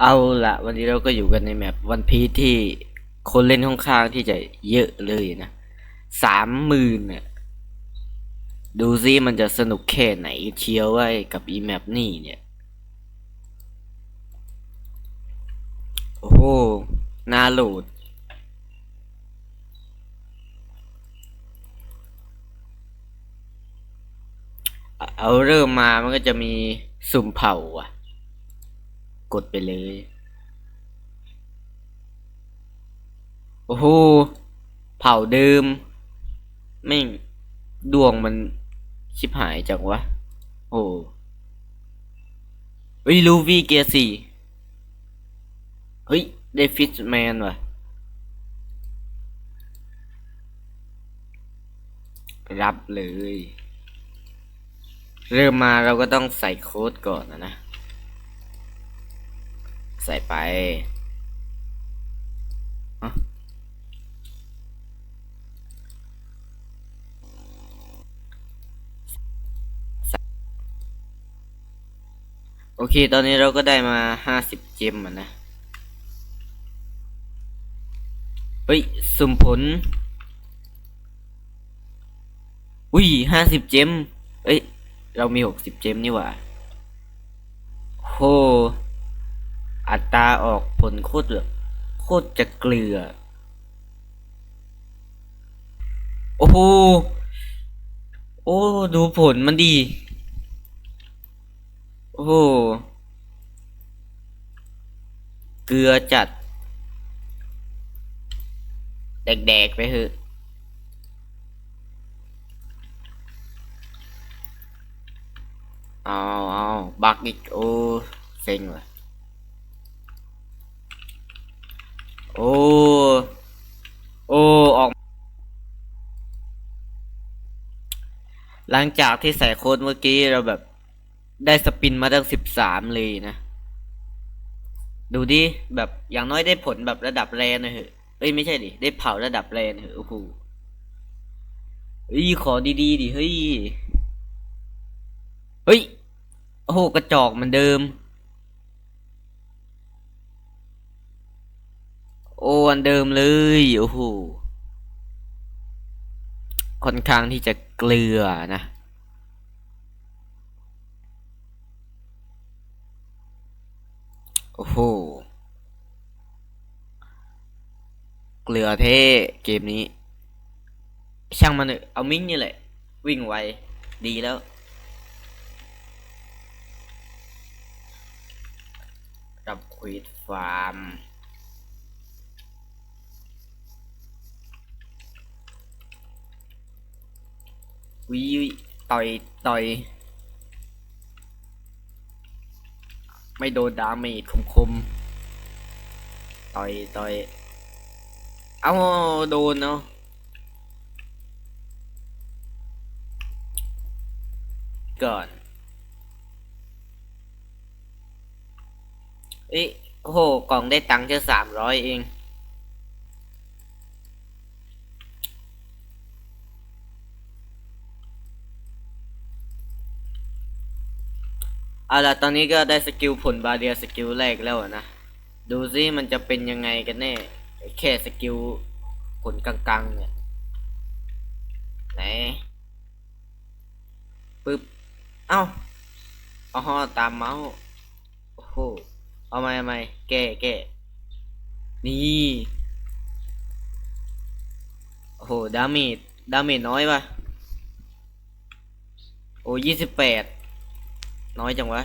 เอาละวันนี้เราก็อยู่กันในแมปวันพีที่คนเล่นค่อนข้างที่จะเยอะเลยนะสามหมื่นเนี่ยดูซิมันจะสนุกแค่ไหนเชียวไว้กับอีแมปนี่เนี่ย โอ้โหน่าโหลด เอาเริ่มมามันก็จะมีสุ่มเผ่าอะ กดไปเลย โอ้โห เผ่าเดิมไม่ง ดวงมันชิบหายจังวะ โอ้เฮ้ยลูวี่เกียร์สี่เฮ้ย ได้ฟิชแมนว่ะ รับเลย เริ่มมาเราก็ต้องใส่โค้ดก่อนนะนะ ใส่ไปอะใส่โอเค ตอนนี้เราก็ได้มาห้าสิบเจมอะนะ เฮ้ย สุ่มผล อุ้ยห้าสิบเจมเอ้ย เรามีหกสิบเจมนี่หว่าโหอั ตาออกผลโคตรแบบโคตรจะเกลือ โอ้โห โอ้ ดูผลมันดี โอ้โห เกลือจัด แดกๆไปเถอะเอาเอาบักอีก โอ้ เซ็งว่ะ โอ้ โอ้ ออก หลังจากที่ใส่โค้ดเมื่อกี้เราแบบ ได้สปินมาตั้งสิบสามเลยนะ ดูดิ แบบอย่างน้อยได้ผลแบบระดับแรนหน่อยเหอะเอ้ย ไม่ใช่ดิ ได้เผาระดับแรนเหอะโอ้โหเฮ้ย ขอดีๆดิ เฮ้ย เฮ้ย โอ้โห กระจอกเหมือนเดิม โอ้อันเดิมเลยโอ้โหค่อนข้างที่จะเกลือนะโอ้โหเกลือเท่เกมนี้ ช่างมันเอะเอามิ้งนี่แหละ วิ่งไวดีแล้วกับควีดฟาร์ม วิต่อยต่อย ไม่โดนดาเมจคมคมต่อยต่อย เอาโดนเนาะก่อนเอ้ยโอ้โหกล่องได้ตังค์แค่สามร้อยเอง เอาล่ะตอนนี้ก็ได้สกิลผลบาเดียสกิลแรกแล้วนะ ดูซิมันจะเป็นยังไงกันแน่แค่สกิลผลกลางๆเนี่ยไหนปึ๊บ เอ้าอ๋อตามเมาส์โอ้โหเอาไหมเอาไหมแก้แก้นี่โอ้โหดาเมจดาเมจน้อยปะโอ้ยี่สิบแปด น้อยจังวะ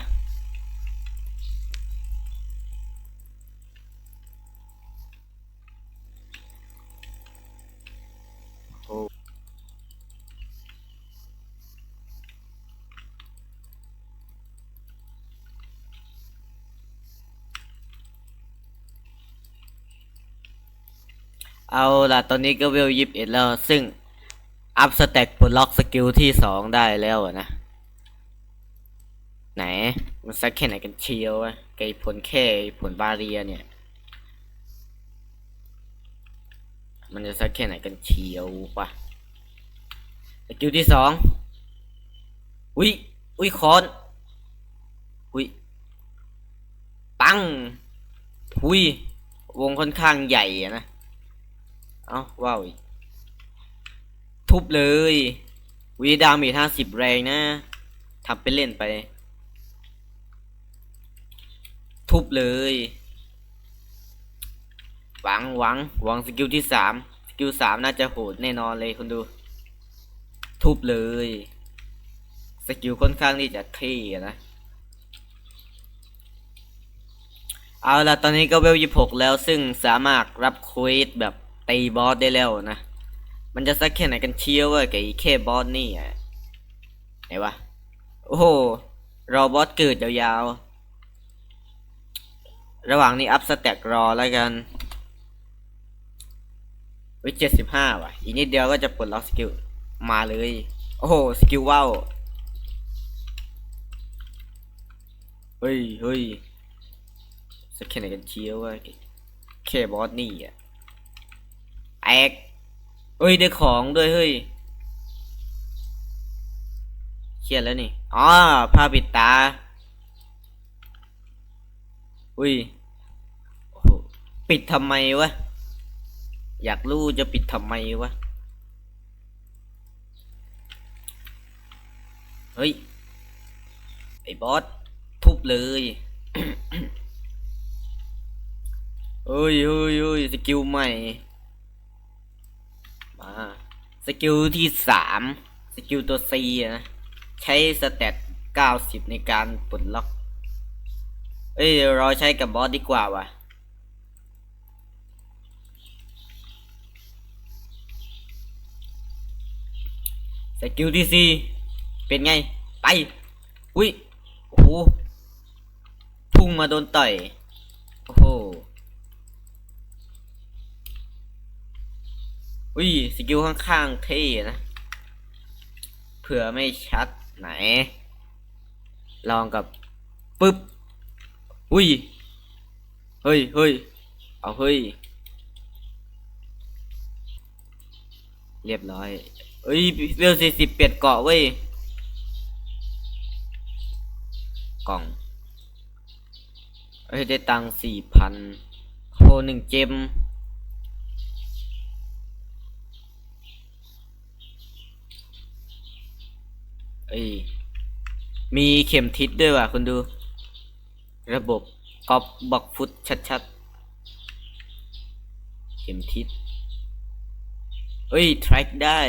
โอ้เอาล่ะตอนนี้ก็เวลยิบเอ็ดแล้ว ซึ่ง อัพสแต็กปลดล็อกสกิลที่สองได้แล้วนะ ไหน มันสักแค่ไหนกันเชียววะไกผลแค่ผลบาเรียเนี่ย มันจะสักแค่ไหนกันเชียวปะสกิลที่สองอุ้ยอุ้ยคอนอุ้ยปังหุยวงค่อนข้างใหญ่อะนะ เอ้าว้าวทุบเลยวิดามีห้าสิบแรงนะทำเป็นเล่นไป ทุบเลย หวังหวังหวังสกิลที่สามสกิลสามน่าจะโหดแน่นอนเลยคุณดู ทุบเลย สกิลค่อนข้างที่จะเท่นะ เอาละตอนนี้ก็เวลยี่หกแล้วซึ่งสามารถรับควสแบบตีบอสได้แล้วนะ มันจะสักแค่ไหนกันเชียวว่ากับไอ้แค่บอสนี่ไหนวะ โอ้โหรอบอสเกิดยาวๆ ระหว่างนี้อัพสแต็กรอแล้วกันวิเจ็ดสิบห้าว่ะ อีกนิดเดียวก็จะปลดล็อกสกิล มาเลย โอ้โห สกิลว้าวเฮ้ยเฮ้ยสักแค่ไหนกันเชียวว่าแค่บอสนี่อะแอกเอ้ย ได้ของด้วย เฮ้ยเครียดแล้วนี่ อ๋อผ้าปิดตา อุ้ย ปิดทำไมวะ อยากรู้จะปิดทำไมวะ เฮ้ย ไอ้บอส ทุบเลยเฮ้ยเฮ้ยเฮ้ยสกิลใหม่ มา สกิลที่สามสกิลตัว C อะนะ ใช้สเตตเก้าสิบในการปลดล็อก เอ้ยเราใช้กับบอสดีกว่าว่ะ สกิลที่สี่เป็นไง ไป อุ้ยโอ้โหพุ่งมาโดนต่อย โอ้โหอุ้ยสกิลข้างๆเท่นะ เผื่อไม่ชัดไหน ลองกับปึ๊บ อุ้ย เฮ้ยเฮ้ยเอาเฮ้ย เรียบร้อย เอ้ยเวลสี่สิบเปลี่ยนเกาะเว้ย กล่อง เอ้ยได้ตังสี่พันโหหนึ่งเจมเอ้ยมีเข็มทิศด้วยว่ะคุณดู ระบบกอบบอกฟุตชัดๆ เข็มทิศเอ้ย แทร็กได้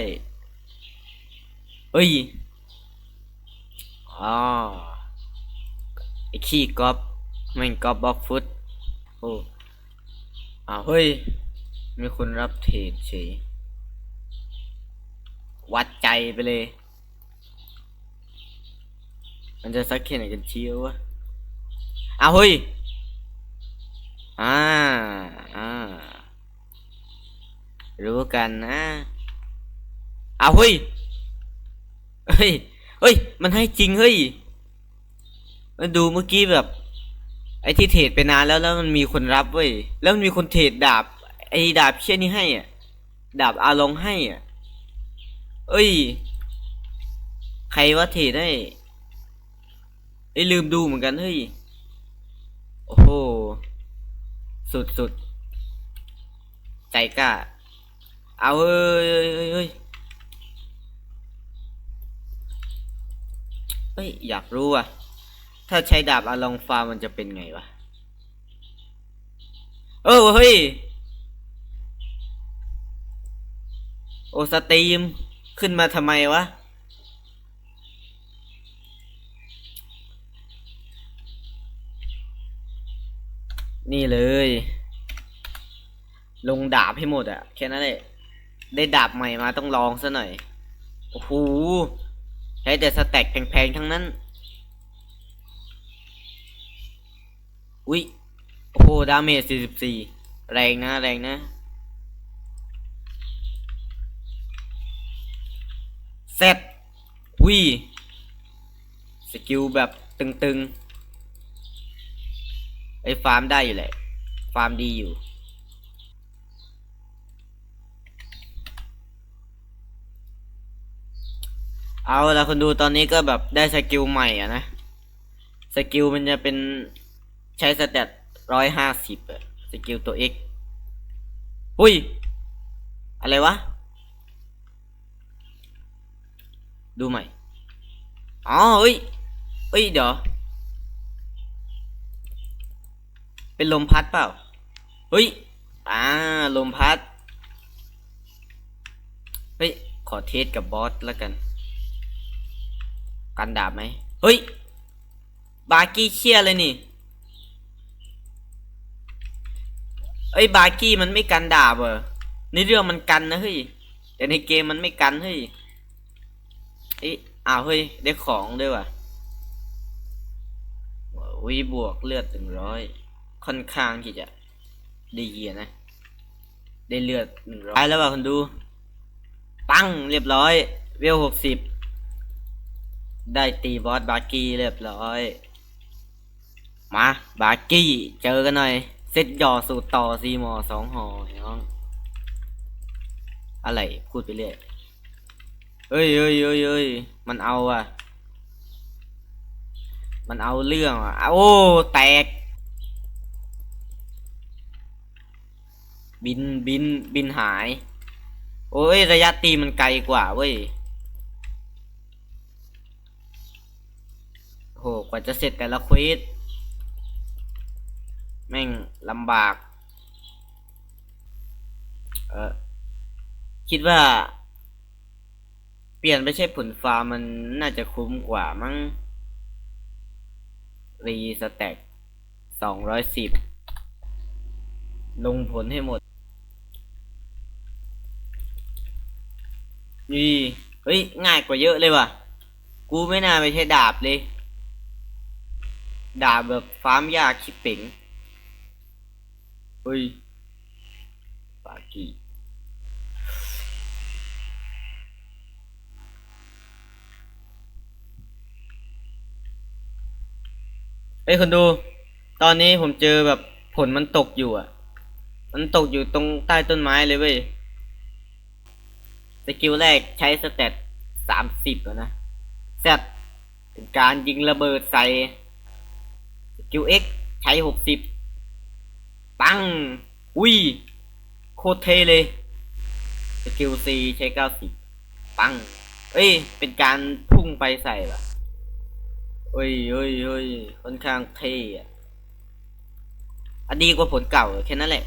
เอ้ยอ๋อไอ้ขี้กอบแม่งกอบบล็อกฟุตโอ้อ้าวเฮ้ย มีคนรับเทรดเฉย วัดใจไปเลย มันจะสักแค่ไหนกันเชียววะอ้าวเฮ้ย อ่า อ่า รู้กันนะอ้าวเฮ้ย เฮ้ย เฮ้ย มันให้จริงเฮ้ยมาดูเมื่อกี้แบบ ไอ้ที่เทรดไปนานแล้วแล้วมันมีคนรับเว้ย แล้วมันมีคนเทรดดาบ ไอ้ดาบเชี่ยนี่ให้อะ ดาบอาลงให้อะ เอ้ย ใครว่าเทรดให้ไอ้ลืมดูเหมือนกันเฮ้ย โอ้โห สุดสุดใจกล้า เอาเฮ้ยเฮ้ย เฮ้ยอยากรู้อะ ถ้าใช้ดาบอาลองฟาร์มมันจะเป็นไงวะ เออเฮ้ย โอสตรีม ขึ้นมาทำไมวะ นี่เลย ลงดาบให้หมดอะแค่นั้นแหละได้ดาบใหม่มาต้องลองซะหน่อย โอ้โห ใช้แต่สแต็กแพงๆทั้งนั้น อุ้ย โอ้โห ดาเมจ 44 แรงนะ แรงนะ เซตวิสกิลแบบตึงๆ ไอ้ฟาร์มได้อยู่แหละ ฟาร์มดีอยู่ เอาละคนดูตอนนี้ก็แบบได้สกิลใหม่อะนะ สกิลมันจะเป็นใช้สเตตร้อยห้าสิบสกิลตัว X อุ้ย อะไรวะ ดูใหม่ อ๋อเฮ้ยเฮ้ย เดี๋ยว เป็นลมพัดเปล่าเฮ้ย อ่า ลมพัด เฮ้ย ขอเทสกับบอสแล้วกัน กันดาบไหมเฮ้ย บาร์กี้เชี่ยเลยนี่เอ้ยบาร์กี้มันไม่กันดาบเหรอในเรื่องมันกันนะเฮ้ย แต่ในเกมมันไม่กันเฮ้ยเอ้ยอ้าวเฮ้ยได้ของด้วยว่ะวิบวกเลือดถึงร้อยค่อนข้างที่จะดีนะ ได้เลือดหนึ่งร้อยแล้วว่ะคนดู ปังเรียบร้อย เวลหกสิบ ได้ตีบอสบาร์กี้เรียบร้อย มาบาร์กี้ เจอกันหน่อย เซตย่อสูตรต่อซีมอสองหอน้อง อะไรพูดไปเรื่อยเอ้ยเอ้ยเอ้ยเอ้ยมันเอาอะมันเอาเรื่องอะโอ้แตก บินบินบินหาย โอ้ยระยะตีมันไกลกว่าเว้ย โหกว่าจะเสร็จแต่ละควสแม่งลำบาก เออคิดว่า เปลี่ยนไปใช้ผลฟ้ามันน่าจะคุ้มกว่ามั้ง รีสแต็กสองร้อยสิบลงผลให้หมด นี่ เฮ้ย ง่ายกว่าเยอะเลยว่ะ กูไม่น่าไปใช้ดาบเลย ดาบแบบฟาร์มยากชิบเป๋งเฮ้ยปากีเฮ้ยคนดู ตอนนี้ผมเจอแบบผลมันตกอยู่อะ มันตกอยู่ตรงใต้ต้นไม้เลยเว้ย สกิลแรกใช้สเตตสามสิบแล้วนะแซดเป็นการยิงระเบิดใส่ สกิลเอ็กใช้หกสิบปัง อุ้ย โคตรเทเลย สกิลซีใช้เก้าสิบปัง เอ้ย เป็นการพุ่งไปใส่ละเอ้ยเอ้ยเอ้ยค่อนข้างเท่อะอันดีกว่าผลเก่าแค่นั้นแหละ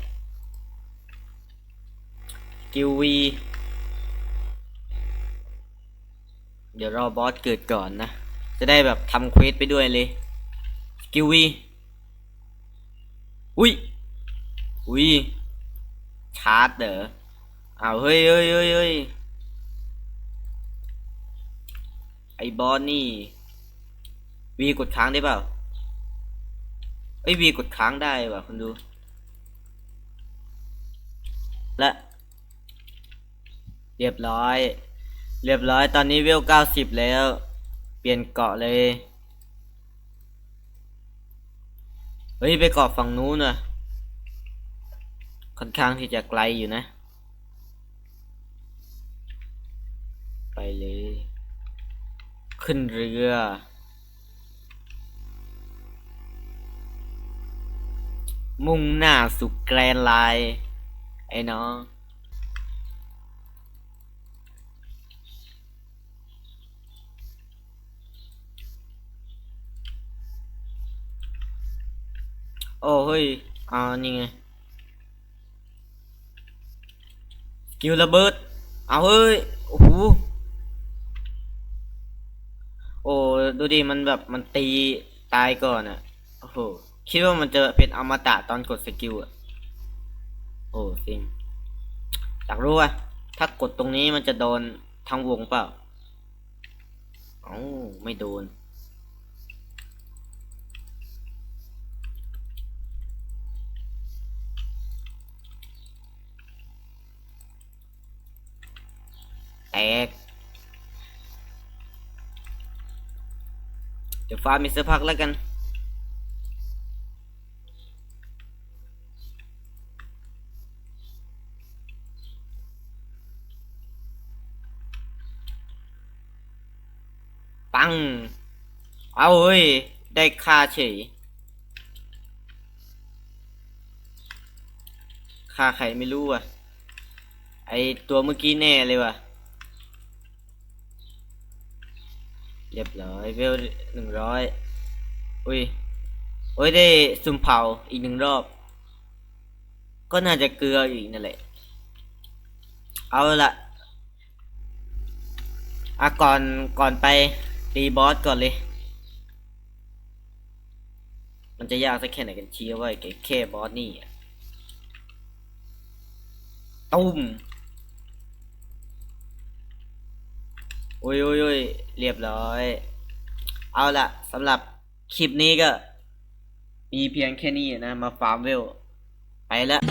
สกิลวีเดี๋ยวรอบอสเกิดก่อนนะ จะได้แบบทำเควสไปด้วยเลย กิวีอุ้ยอุ้ยชาร์จเด้ออ้าเฮ้ยเฮ้ยเฮ้ยเฮ้ยไอบอสนี่วีกดค้างได้เปล่าเอ้ยวีกดค้างได้ว่ะคุณดู และ เรียบร้อย เรียบร้อยตอนนี้เวลเก้าสิบแล้ว เปลี่ยนเกาะเลย เฮ้ยไปเกาะฝั่งนู้นน่ะค่อนข้างที่จะไกลอยู่นะ ไปเลย ขึ้นเรือ มุ่งหน้าสู่แกรนไลน์ไอ้น้อง โอ้เฮ้ยอ่านี่ไงสกิลระเบิดเอาเฮ้ยโอ้โหโอ้ดูดิมันแบบมันตีตายก่อนอะโอ้โหคิดว่ามันจะเป็นอมตะตอนกดสกิลอะโอ้สิงอยากรู้ว่าถ้ากดตรงนี้มันจะโดนทั้งวงเปล่าเอ้าไม่โดน กเดี๋ยวฟาร์มอีกสักพักแล้วกันปัง เอาเฮ้ย ได้ค่าเฉยฆ่าใครไม่รู้อะ ไอตัวเมื่อกี้แน่เลยว่ะ เรียบร้อยเวลหนึ่งร้อยอุ้ยโอ้ยได้ซุ่มเผาอีกหนึ่งรอบ ก็น่าจะเกลืออีกนั่นแหละ เอาละอะก่อนก่อนไปตีบอสก่อนเลย มันจะยากสักแค่ไหนกันเชียวว่าไอ้แค่บอสนี่อะตุ้ม อ้ยโอ้ยโอ้ยเรียบร้อย เอาละสำหรับคลิปนี้ก็ มีเพียงแค่นี้นะ มาฟาร์มเวล ไปแล้ว